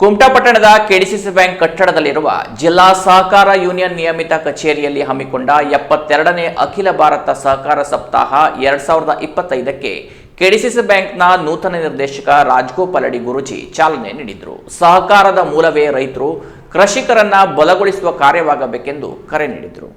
ಕುಮಟಾ ಪಟ್ಟಣದ KDCC bank ಕಟ್ಟಡದಲ್ಲಿರುವ ಜಿಲ್ಲಾ ಸಹಕಾರ ಯೂನಿಯನ್ ನಿಯಮಿತ ಕಚೇರಿಯಲ್ಲಿ ಹಮ್ಮಿಕೊಂಡ ಎಪ್ಪತ್ತೆರಡನೇ ಅಖಿಲ ಭಾರತ ಸಹಕಾರ ಸಪ್ತಾಹ ಎರಡ್ ಸಾವಿರದ ಇಪ್ಪತ್ತೈದಕ್ಕೆ ಕೆಡಿಸಿಸಿ ಬ್ಯಾಂಕ್ನ ನೂತನ ನಿರ್ದೇಶಕ ರಾಜ್ಗೋಪಾಲ್ ಅಡಿ ಗುರುಜಿ ಚಾಲನೆ ನೀಡಿದರು. ಸಹಕಾರದ ಮೂಲವೇ ರೈತರು ಕೃಷಿಕರನ್ನ ಬಲಗೊಳಿಸುವ ಕಾರ್ಯವಾಗಬೇಕೆಂದು ಕರೆ ನೀಡಿದರು.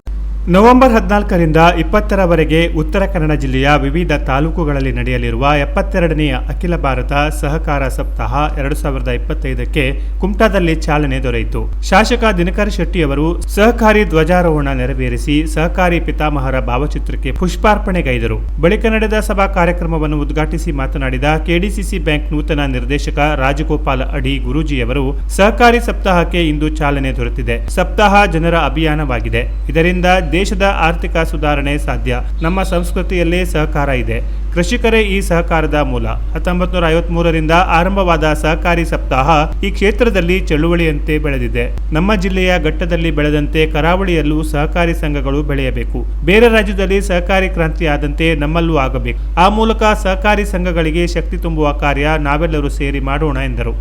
ನವೆಂಬರ್ ಹದಿನಾಲ್ಕರಿಂದ ಇಪ್ಪತ್ತರವರೆಗೆ ಉತ್ತರ ಕನ್ನಡ ಜಿಲ್ಲೆಯ ವಿವಿಧ ತಾಲೂಕುಗಳಲ್ಲಿ ನಡೆಯಲಿರುವ ಎಪ್ಪತ್ತೆರಡನೆಯ ಅಖಿಲ ಭಾರತ ಸಹಕಾರ ಸಪ್ತಾಹ ಎರಡು ಸಾವಿರದ ಇಪ್ಪತ್ತೈದಕ್ಕೆ ಕುಮಟಾದಲ್ಲಿ ಚಾಲನೆ ದೊರೆಯಿತು. ಶಾಸಕ ದಿನಕರ್ ಶೆಟ್ಟಿಯವರು ಸಹಕಾರಿ ಧ್ವಜಾರೋಹಣ ನೆರವೇರಿಸಿ ಸಹಕಾರಿ ಪಿತಾಮಹರ ಭಾವಚಿತ್ರಕ್ಕೆ ಪುಷ್ಪಾರ್ಪಣೆಗೈದರು. ಬಳಿಕ ನಡೆದ ಸಭಾ ಕಾರ್ಯಕ್ರಮವನ್ನು ಉದ್ಘಾಟಿಸಿ ಮಾತನಾಡಿದ ಕೆಡಿಸಿಸಿ ಬ್ಯಾಂಕ್ ನೂತನ ನಿರ್ದೇಶಕ ರಾಜಗೋಪಾಲ ಅಡಿ ಗುರೂಜಿಯವರು, ಸಹಕಾರಿ ಸಪ್ತಾಹಕ್ಕೆ ಇಂದು ಚಾಲನೆ ದೊರೆತಿದೆ. ಸಪ್ತಾಹ ಜನರ ಅಭಿಯಾನವಾಗಿದೆ. ಇದರಿಂದ ದೇಶದ ಆರ್ಥಿಕ ಸುಧಾರಣೆ ಸಾಧ್ಯ. ನಮ್ಮ ಸಂಸ್ಕೃತಿಯಲ್ಲೇ ಸಹಕಾರ ಇದೆ. ಕೃಷಿಕರೇ ಈ ಸಹಕಾರದ ಮೂಲ. ಹತ್ತೊಂಬತ್ತು ನೂರ ಐವತ್ಮೂರರಿಂದ ಆರಂಭವಾದ ಸಹಕಾರಿ ಸಪ್ತಾಹ ಈ ಕ್ಷೇತ್ರದಲ್ಲಿ ಚಳುವಳಿಯಂತೆ ಬೆಳೆದಿದೆ. ನಮ್ಮ ಜಿಲ್ಲೆಯ ಘಟ್ಟದಲ್ಲಿ ಬೆಳೆದಂತೆ ಕರಾವಳಿಯಲ್ಲೂ ಸಹಕಾರಿ ಸಂಘಗಳು ಬೆಳೆಯಬೇಕು. ಬೇರೆ ರಾಜ್ಯದಲ್ಲಿ ಸಹಕಾರಿ ಕ್ರಾಂತಿ ಆದಂತೆ ನಮ್ಮಲ್ಲೂ ಆಗಬೇಕು. ಆ ಮೂಲಕ ಸಹಕಾರಿ ಸಂಘಗಳಿಗೆ ಶಕ್ತಿ ತುಂಬುವ ಕಾರ್ಯ ನಾವೆಲ್ಲರೂ ಸೇರಿ ಮಾಡೋಣ ಎಂದರು.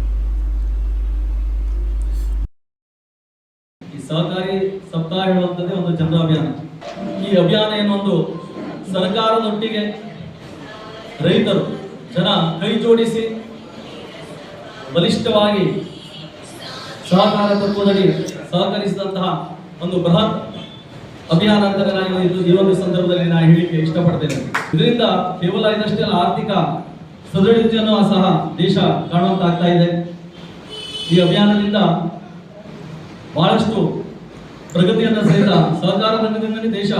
ಹೇಳುವಂಥದ್ದೇ ಒಂದು ಚಂದ್ರ ಅಭಿಯಾನ. ಈ ಅಭಿಯಾನ ಏನೊಂದು ಸರ್ಕಾರದೊಟ್ಟಿಗೆ ರೈತರು, ಜನ ಕೈ ಜೋಡಿಸಿ ಬಲಿಷ್ಠವಾಗಿ ಸಹಕಾರ ತತ್ವದಡಿ ಸಹಕರಿಸಿದಂತಹ ಒಂದು ಬೃಹತ್ ಅಭಿಯಾನ ಅಂತ ನಾನು ಈ ಒಂದು ಸಂದರ್ಭದಲ್ಲಿ ನಾನು ಹೇಳಿಕೆ ಇಷ್ಟಪಡ್ತೇನೆ. ಇದರಿಂದ ಕೇವಲ ಇದಷ್ಟೇ ಅಲ್ಲ, ಆರ್ಥಿಕ ಸದೃಢತೆಯನ್ನು ಸಹ ದೇಶ ಕಾಣುವಂತಾಗ್ತಾ ಇದೆ. ಈ ಅಭಿಯಾನದಿಂದ ಬಹಳಷ್ಟು ಪ್ರಗತಿಯನ್ನು ಸಹಿತ ಸಹಕಾರ ರಂಗದಿಂದಲೇ ದೇಶ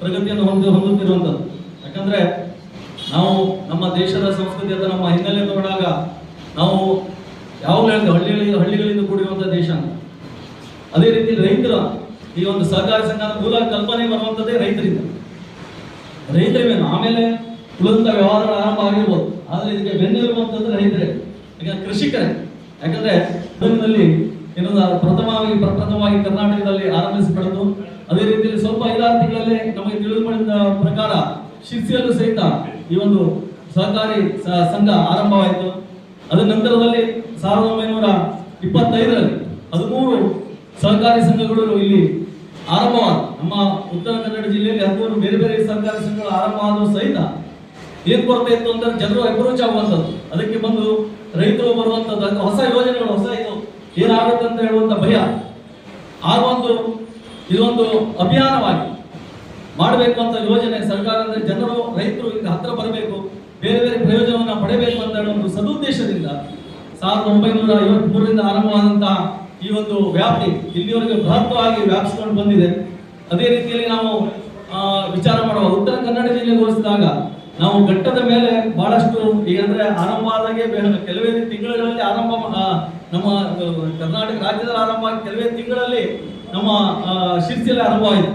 ಪ್ರಗತಿಯನ್ನು ಹೊಂದಿ ಹೊಂದುತ್ತಿರುವಂಥದ್ದು. ಯಾಕಂದ್ರೆ ನಾವು ನಮ್ಮ ದೇಶದ ಸಂಸ್ಕೃತಿ ಅಥವಾ ನಮ್ಮ ಹಿನ್ನೆಲೆ ನೋಡಿದಾಗ ನಾವು ಯಾವಾಗಲೂ ಹೇಳಿದ ಹಳ್ಳಿಗಳಿಂದ ಹಳ್ಳಿಗಳಿಂದ ಕೂಡಿರುವಂಥ ದೇಶ ಅದೇ ರೀತಿ ರೈತರ ಈ ಒಂದು ಸಹಕಾರಿ ಸಂಘದ ಮೂಲ ಕಲ್ಪನೆ ಬರುವಂಥದ್ದೇ ರೈತರಿಂದ. ರೈತರಿವೇನು ಆಮೇಲೆ ಉಳಿದಂಥ ವ್ಯವಹಾರ ಆರಂಭ ಆಗಿರ್ಬೋದು. ಆದರೆ ಇದಕ್ಕೆ ಬೆನ್ನಿರುವಂಥದ್ದು ರೈತರೇ. ಯಾಕಂದ್ರೆ ಕೃಷಿಕರೇ. ಯಾಕಂದ್ರೆ ನಲ್ಲಿ ಪ್ರಥಮವಾಗಿ ಪ್ರಥಮವಾಗಿ ಕರ್ನಾಟಕದಲ್ಲಿ ಆರಂಭಿಸಲ್ಪಡೋದು ಅದೇ ರೀತಿಯಲ್ಲಿ ಸ್ವಲ್ಪ ಐದಾರು ತಿಂಗಳಲ್ಲೇ ನಮಗೆ ತಿಳಿದು ಬಂದ ಪ್ರಕಾರ ಶಿರ್ಸಿಯಲ್ಲೂ ಸಹಿತ ಈ ಒಂದು ಸಹಕಾರಿ ಸಂಘ ಆರಂಭವಾಯಿತು. ಅದರ ನಂತರದಲ್ಲಿ ಸಾವಿರದ ಒಂಬೈನೂರ ಇಪ್ಪತ್ತೈದರಲ್ಲಿ ಹದಿಮೂರು ಸಹಕಾರಿ ಸಂಘಗಳು ಇಲ್ಲಿ ಆರಂಭವಾದ ನಮ್ಮ ಉತ್ತರ ಕನ್ನಡ ಜಿಲ್ಲೆಯಲ್ಲಿ ಹದಿಮೂರು ಬೇರೆ ಬೇರೆ ಸಹಕಾರಿ ಸಂಘಗಳು ಆರಂಭವಾದರೂ ಸಹಿತ. ಏನ್ ಕೊರತೆ ಇತ್ತು ಅಂದ್ರೆ ಜನರು ಅಪ್ರೋಚ್ ಆಗುವಂಥದ್ದು. ಅದಕ್ಕೆ ಬಂದು ರೈತರು ಬರುವಂಥದ್ದು ಹೊಸ ಯೋಜನೆಗಳು, ಹೊಸ ಇದು ಏನಾಗುತ್ತೆ ಅಂತ ಹೇಳುವಂಥ ಭಯ ಆ ಒಂದು, ಇದೊಂದು ಅಭಿಯಾನವಾಗಿ ಮಾಡಬೇಕು ಅಂತ ಯೋಜನೆ ಸರ್ಕಾರ ಅಂದ್ರೆ ಜನರು, ರೈತರು ಈಗ ಹತ್ರ ಬರಬೇಕು, ಬೇರೆ ಬೇರೆ ಪ್ರಯೋಜನವನ್ನ ಪಡೆಯಬೇಕು ಅಂತ ಹೇಳೋ ಒಂದು ಸದುದ್ದೇಶದಿಂದ ಸಾವಿರದ ಒಂಬೈನೂರ ಐವತ್ಮೂರರಿಂದ ಆರಂಭವಾದಂತಹ ಈ ಒಂದು ವ್ಯಾಪ್ತಿ ಇಲ್ಲಿವರೆಗೆ ಬೃಹತ್ವಾಗಿ ವ್ಯಾಪಿಸಿಕೊಂಡು ಬಂದಿದೆ. ಅದೇ ರೀತಿಯಲ್ಲಿ ನಾವು ವಿಚಾರ ಮಾಡುವ ಉತ್ತರ ಕನ್ನಡ ಜಿಲ್ಲೆಗೆ ಹೋಲಿಸಿದಾಗ ನಾವು ಘಟ್ಟದ ಮೇಲೆ ಬಹಳಷ್ಟು ಏನಂದ್ರೆ ಆರಂಭ ಆದಾಗೆ ಕೆಲವೇ ತಿಂಗಳಲ್ಲಿ ಆರಂಭ ನಮ್ಮ ಕರ್ನಾಟಕ ರಾಜ್ಯದಲ್ಲಿ ಆರಂಭ ಆಗಿ ಕೆಲವೇ ತಿಂಗಳಲ್ಲಿ ನಮ್ಮ ಶಿರ್ಸಿಯಲ್ಲಿ ಆರಂಭ ಆಯಿತು.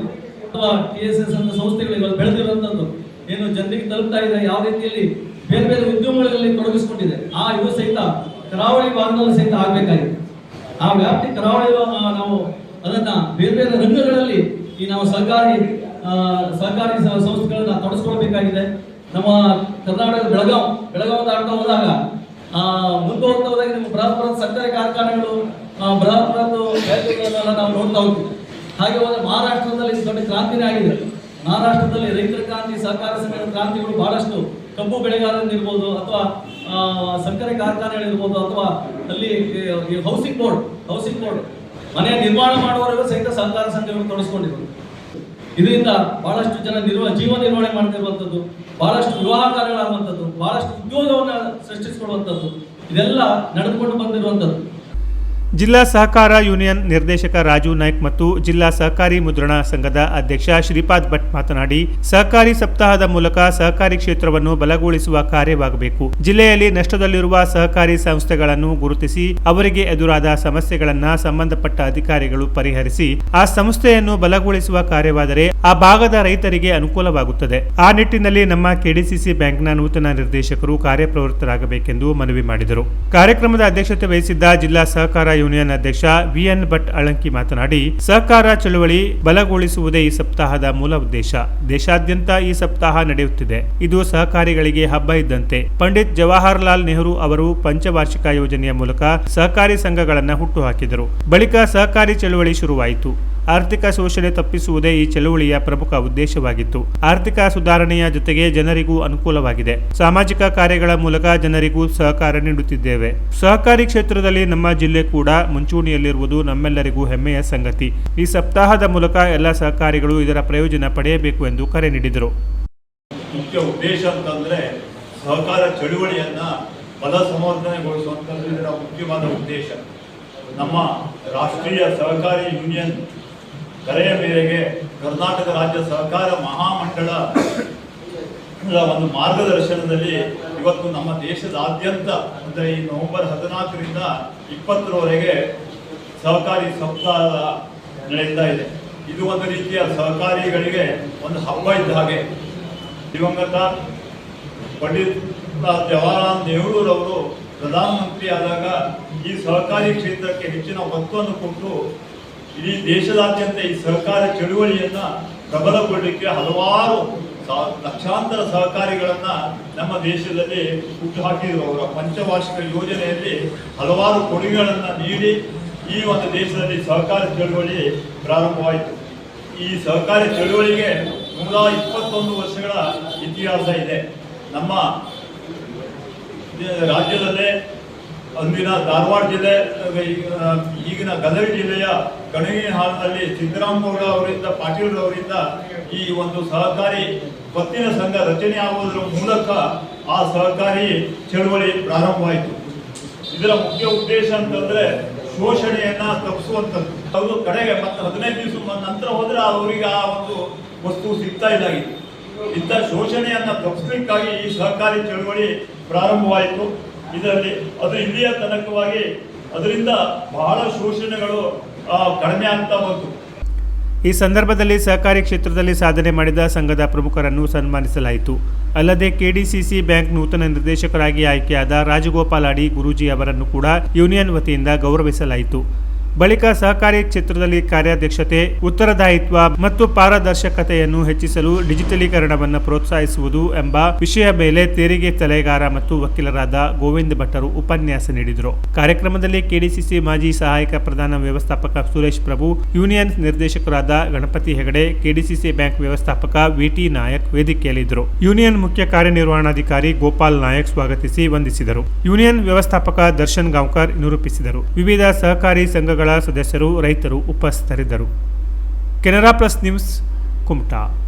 ಅಥವಾ ಟಿ ಎಸ್ ಎಸ್ ಅಂತ ಸಂಸ್ಥೆಗಳು ಇವಾಗ ಬೆಳೆದಿರುವಂಥದ್ದು ಏನು ಜನರಿಗೆ ತಲುಪ್ತಾ ಇದೆ, ಯಾವ ರೀತಿಯಲ್ಲಿ ಬೇರೆ ಬೇರೆ ಉದ್ಯಮಗಳಲ್ಲಿ ತೊಡಗಿಸ್ಕೊಂಡಿದೆ, ಆ ಇವು ಸಹಿತ ಕರಾವಳಿ ಭಾಗದಲ್ಲಿ ಸಹಿತ ಆಗಬೇಕಾಗಿದೆ. ಆ ವ್ಯಾಪ್ತಿ ಕರಾವಳಿ ನಾವು ಅದನ್ನ ಬೇರೆ ಬೇರೆ ರಂಗಗಳಲ್ಲಿ ಈ ನಾವು ಸರ್ಕಾರಿ ಸರ್ಕಾರಿ ಸಂಸ್ಥೆಗಳನ್ನ ತೊಡಗಿಸ್ಕೊಳ್ಬೇಕಾಗಿದೆ ನಮ್ಮ ಕರ್ನಾಟಕದ ಬೆಳಗಾವ್ ಬೆಳಗಾವ್ ಆಡ್ತಾ ಹೋದಾಗ ಮುಂದೆ ಹೋಗ್ತಾ ಹೋದಾಗ ನಿಮ್ಮ ಬೃಹತ್ ಸಕ್ಕರೆ ಕಾರ್ಖಾನೆಗಳು ಬೃಹತ್ ಬೃಹತ್ ನಾವು ನೋಡ್ತಾ ಹೋಗ್ತೀವಿ. ಹಾಗೆ ಹೋದ್ರೆ ಮಹಾರಾಷ್ಟ್ರದಲ್ಲಿ ದೊಡ್ಡ ಕ್ರಾಂತಿನೇ ಆಗಿದೆ. ಮಹಾರಾಷ್ಟ್ರದಲ್ಲಿ ರೈತರ ಕ್ರಾಂತಿ ಸಹಕಾರ ಸಂಘದ ಕ್ರಾಂತಿಗಳು ಬಹಳಷ್ಟು ಕಬ್ಬು ಬೆಳೆಗಾರರಿರ್ಬೋದು ಅಥವಾ ಸಕ್ಕರೆ ಕಾರ್ಖಾನೆಗಳಿರ್ಬೋದು ಅಥವಾ ಅಲ್ಲಿ ಹೌಸಿಂಗ್ ಬೋರ್ಡ್ ಹೌಸಿಂಗ್ ಬೋರ್ಡ್ ಮನೆ ನಿರ್ಮಾಣ ಮಾಡುವವರೆಗೂ ಸಹಿತ ಸಹಕಾರ ಸಂಘಗಳು ತೊಡಗಿಸ್ಕೊಂಡಿರೋದು. ಇದರಿಂದ ಬಹಳಷ್ಟು ಜನ ನಿರ್ವ, ಜೀವ ನಿರ್ವಹಣೆ ಮಾಡ್ತಿರುವಂಥದ್ದು, ಬಹಳಷ್ಟು ವಿವಾಹ ಕಾರ್ಯಗಳಾಗುವಂಥದ್ದು, ಬಹಳಷ್ಟು ಉದ್ಯೋಗವನ್ನು ಸೃಷ್ಟಿಸಿಕೊಡುವಂಥದ್ದು ಇದೆಲ್ಲ ನಡೆದುಕೊಂಡು ಬಂದಿರುವಂಥದ್ದು. ಜಿಲ್ಲಾ ಸಹಕಾರ ಯೂನಿಯನ್ ನಿರ್ದೇಶಕ ರಾಜು ನಾಯ್ಕ್ ಮತ್ತು ಜಿಲ್ಲಾ ಸಹಕಾರಿ ಮುದ್ರಣ ಸಂಘದ ಅಧ್ಯಕ್ಷ ಶ್ರೀಪಾದ್ ಭಟ್ ಮಾತನಾಡಿ, ಸಹಕಾರಿ ಸಪ್ತಾಹದ ಮೂಲಕ ಸಹಕಾರಿ ಕ್ಷೇತ್ರವನ್ನು ಬಲಗೊಳಿಸುವ ಕಾರ್ಯವಾಗಬೇಕು. ಜಿಲ್ಲೆಯಲ್ಲಿ ನಷ್ಟದಲ್ಲಿರುವ ಸಹಕಾರಿ ಸಂಸ್ಥೆಗಳನ್ನು ಗುರುತಿಸಿ, ಅವರಿಗೆ ಎದುರಾದ ಸಮಸ್ಯೆಗಳನ್ನು ಸಂಬಂಧಪಟ್ಟ ಅಧಿಕಾರಿಗಳು ಪರಿಹರಿಸಿ, ಆ ಸಂಸ್ಥೆಯನ್ನು ಬಲಗೊಳಿಸುವ ಕಾರ್ಯವಾದರೆ ಆ ಭಾಗದ ರೈತರಿಗೆ ಅನುಕೂಲವಾಗುತ್ತದೆ. ಆ ನಿಟ್ಟಿನಲ್ಲಿ ನಮ್ಮ ಕೆಡಿಸಿಸಿ ಬ್ಯಾಂಕ್ನ ನೂತನ ನಿರ್ದೇಶಕರು ಕಾರ್ಯಪ್ರವೃತ್ತರಾಗಬೇಕೆಂದು ಮನವಿ ಮಾಡಿದರು. ಕಾರ್ಯಕ್ರಮದ ಅಧ್ಯಕ್ಷತೆ ವಹಿಸಿದ್ದ ಜಿಲ್ಲಾ ಸಹಕಾರ ಯೂನಿಯನ್ ಅಧ್ಯಕ್ಷ ವಿಎನ್ ಭಟ್ ಅಳಂಕಿ ಮಾತನಾಡಿ, ಸಹಕಾರ ಚಳುವಳಿ ಬಲಗೊಳಿಸುವುದೇ ಈ ಸಪ್ತಾಹದ ಮೂಲ ಉದ್ದೇಶ. ದೇಶಾದ್ಯಂತ ಈ ಸಪ್ತಾಹ ನಡೆಯುತ್ತಿದೆ. ಇದು ಸಹಕಾರಿಗಳಿಗೆ ಹಬ್ಬ ಇದ್ದಂತೆ. ಪಂಡಿತ್ ಜವಾಹರಲಾಲ್ ನೆಹರು ಅವರು ಪಂಚವಾರ್ಷಿಕ ಯೋಜನೆಯ ಮೂಲಕ ಸಹಕಾರಿ ಸಂಘಗಳನ್ನು ಹುಟ್ಟುಹಾಕಿದರು ಬಳಿಕ ಸಹಕಾರಿ ಚಳುವಳಿ ಶುರುವಾಯಿತು. ಆರ್ಥಿಕ ಶೋಷಣೆ ತಪ್ಪಿಸುವುದೇ ಈ ಚಳುವಳಿಯ ಪ್ರಮುಖ ಉದ್ದೇಶವಾಗಿತ್ತು. ಆರ್ಥಿಕ ಸುಧಾರಣೆಯ ಜೊತೆಗೆ ಜನರಿಗೂ ಅನುಕೂಲವಾಗಿದೆ. ಸಾಮಾಜಿಕ ಕಾರ್ಯಗಳ ಮೂಲಕ ಜನರಿಗೂ ಸಹಕಾರ ನೀಡುತ್ತಿದ್ದೇವೆ. ಸಹಕಾರಿ ಕ್ಷೇತ್ರದಲ್ಲಿ ನಮ್ಮ ಜಿಲ್ಲೆ ಕೂಡ ಮುಂಚೂಣಿಯಲ್ಲಿರುವುದು ನಮ್ಮೆಲ್ಲರಿಗೂ ಹೆಮ್ಮೆಯ ಸಂಗತಿ. ಈ ಸಪ್ತಾಹದ ಮೂಲಕ ಎಲ್ಲ ಸಹಕಾರಿಗಳು ಇದರ ಪ್ರಯೋಜನ ಪಡೆಯಬೇಕು ಎಂದು ಕರೆ ನೀಡಿದರು. ಮುಖ್ಯ ಉದ್ದೇಶ ಅಂತಂದ್ರೆ ಸಹಕಾರ ಚಳುವಳಿಯನ್ನ ಬಲ ಸಮರ್ಥನೆಗೊಳಿಸುವಂಥದ್ದು ಇದರ ಮುಖ್ಯವಾದ ಉದ್ದೇಶ. ನಮ್ಮ ರಾಷ್ಟ್ರೀಯ ಸಹಕಾರಿ ಯೂನಿಯನ್ ಕರೆಯ ಮೇರೆಗೆ ಕರ್ನಾಟಕ ರಾಜ್ಯ ಸಹಕಾರ ಮಹಾಮಂಡಳ ಒಂದು ಮಾರ್ಗದರ್ಶನದಲ್ಲಿ ಇವತ್ತು ನಮ್ಮ ದೇಶದಾದ್ಯಂತ ಅಂದರೆ ಈ ನವೆಂಬರ್ ಹದಿನಾಲ್ಕರಿಂದ ಇಪ್ಪತ್ತರವರೆಗೆ ಸಹಕಾರಿ ಸಪ್ತಾಹ ನಡೆಯುತ್ತಾ ಇದೆ. ಇದು ಒಂದು ರೀತಿಯ ಸಹಕಾರಿಗಳಿಗೆ ಒಂದು ಹಬ್ಬ ಇದ್ದ ಹಾಗೆ. ದಿವಂಗತ ಪಂಡಿತ್ ಜವಾಹರಲಾಲ್ ನೆಹರೂರವರು ಪ್ರಧಾನಮಂತ್ರಿ ಆದಾಗ ಈ ಸಹಕಾರಿ ಕ್ಷೇತ್ರಕ್ಕೆ ಹೆಚ್ಚಿನ ಒತ್ತನ್ನು ಕೊಟ್ಟು ಇಡೀ ದೇಶದಾದ್ಯಂತ ಈ ಸಹಕಾರ ಚಳುವಳಿಯನ್ನ ಪ್ರಬಲಗೊಳ್ಳಲಿಕ್ಕೆ ಹಲವಾರು ಲಕ್ಷಾಂತರ ಸಹಕಾರಿಗಳನ್ನ ನಮ್ಮ ದೇಶದಲ್ಲಿ ಹುಟ್ಟುಹಾಕಿದ್ರು ಅವರ ಪಂಚವಾರ್ಷಿಕ ಯೋಜನೆಯಲ್ಲಿ ಹಲವಾರು ಕೊಡುಗೆಗಳನ್ನ ನೀಡಿ ಈ ಒಂದು ದೇಶದಲ್ಲಿ ಸಹಕಾರ ಚಳುವಳಿ ಪ್ರಾರಂಭವಾಯಿತು. ಈ ಸಹಕಾರಿ ಚಳುವಳಿಗೆ ನೂರ ಇಪ್ಪತ್ತೊಂದು ವರ್ಷಗಳ ಇತಿಹಾಸ ಇದೆ. ನಮ್ಮ ರಾಜ್ಯದಲ್ಲೇ ಅಂದಿನ ಧಾರವಾಡ ಜಿಲ್ಲೆ ಈಗಿನ ಗದಗ ಜಿಲ್ಲೆಯ ಕಣಗಿ ಹಾಲ್ನಲ್ಲಿ ಸಿದ್ದರಾಮಗೌಡ ಅವರಿಂದ, ಪಾಟೀಲ್ ಅವರಿಂದ ಈ ಒಂದು ಸಹಕಾರಿ ಪತ್ತಿನ ಸಂಘ ರಚನೆ ಆಗುವುದರ ಮೂಲಕ ಆ ಸಹಕಾರಿ ಚಳುವಳಿ ಪ್ರಾರಂಭವಾಯಿತು. ಇದರ ಮುಖ್ಯ ಉದ್ದೇಶ ಅಂತಂದ್ರೆ ಶೋಷಣೆಯನ್ನ ತಪ್ಪಿಸುವಂಥದ್ದು. ಅವರು ಕಡೆಗೆ ಮತ್ತೆ ಹದಿನೈದು ದಿವಸ ನಂತರ ಹೋದ್ರೆ ಅವರಿಗೆ ಆ ಒಂದು ವಸ್ತು ಸಿಗ್ತಾ ಇದ್ದಾಗಿತ್ತು ಇಂಥ ಶೋಷಣೆಯನ್ನ ತಪ್ಪಿಸ್ಲಿಕ್ಕಾಗಿ ಈ ಸಹಕಾರಿ ಚಳುವಳಿ ಪ್ರಾರಂಭವಾಯಿತು. ಇದರಲ್ಲಿ ಅದು ಇಲ್ಲಿಯ ತನಕವಾಗಿ ಅದರಿಂದ ಬಹಳ ಶೋಷಣೆಗಳು ಕಡಿಮೆ ಆಗ್ತಾ ಬಂತು. ಈ ಸಂದರ್ಭದಲ್ಲಿ ಸಹಕಾರಿ ಕ್ಷೇತ್ರದಲ್ಲಿ ಸಾಧನೆ ಮಾಡಿದ ಸಂಘದ ಪ್ರಮುಖರನ್ನು ಸನ್ಮಾನಿಸಲಾಯಿತು. ಅಲ್ಲದೆ ಕೆಡಿಸಿಸಿ ಬ್ಯಾಂಕ್ ನೂತನ ನಿರ್ದೇಶಕರಾಗಿ ಆಯ್ಕೆಯಾದ ರಾಜಗೋಪಾಲ್ ಅಡಿ ಗುರೂಜಿ ಅವರನ್ನು ಕೂಡ ಯೂನಿಯನ್ ವತಿಯಿಂದ ಗೌರವಿಸಲಾಯಿತು. ಬಳಿಕ ಸಹಕಾರಿ ಕ್ಷೇತ್ರದಲ್ಲಿ ಕಾರ್ಯಾಧ್ಯಕ್ಷತೆ, ಉತ್ತರದಾಯಿತ್ವ ಮತ್ತು ಪಾರದರ್ಶಕತೆಯನ್ನು ಹೆಚ್ಚಿಸಲು ಡಿಜಿಟಲೀಕರಣವನ್ನು ಪ್ರೋತ್ಸಾಹಿಸುವುದು ಎಂಬ ವಿಷಯ ಮೇಲೆ ತೆರಿಗೆ ಸಲಹೆಗಾರ ಮತ್ತು ವಕೀಲರಾದ ಗೋವಿಂದ ಭಟ್ಟರು ಉಪನ್ಯಾಸ ನೀಡಿದರು. ಕಾರ್ಯಕ್ರಮದಲ್ಲಿ ಕೆಡಿಸಿಸಿ ಮಾಜಿ ಸಹಾಯಕ ಪ್ರಧಾನ ವ್ಯವಸ್ಥಾಪಕ ಸುರೇಶ್ ಪ್ರಭು, ಯೂನಿಯನ್ ನಿರ್ದೇಶಕರಾದ ಗಣಪತಿ ಹೆಗಡೆ, ಕೆಡಿಸಿಸಿ ಬ್ಯಾಂಕ್ ವ್ಯವಸ್ಥಾಪಕ ವಿಟಿ ನಾಯಕ್ ವೇದಿಕೆಯಲ್ಲಿದ್ದರು. ಯೂನಿಯನ್ ಮುಖ್ಯ ಕಾರ್ಯನಿರ್ವಹಣಾಧಿಕಾರಿ ಗೋಪಾಲ್ ನಾಯಕ್ ಸ್ವಾಗತಿಸಿ ವಂದಿಸಿದರು. ಯೂನಿಯನ್ ವ್ಯವಸ್ಥಾಪಕ ದರ್ಶನ್ ಗಾಂವ್ಕರ್ ನಿರೂಪಿಸಿದರು. ವಿವಿಧ ಸಹಕಾರಿ ಸಂಘಗಳ ಸದಸ್ಯರು ರೈತರು ಉಪಸ್ಥಿತರಿದ್ದರು. Canara plus news Kumta.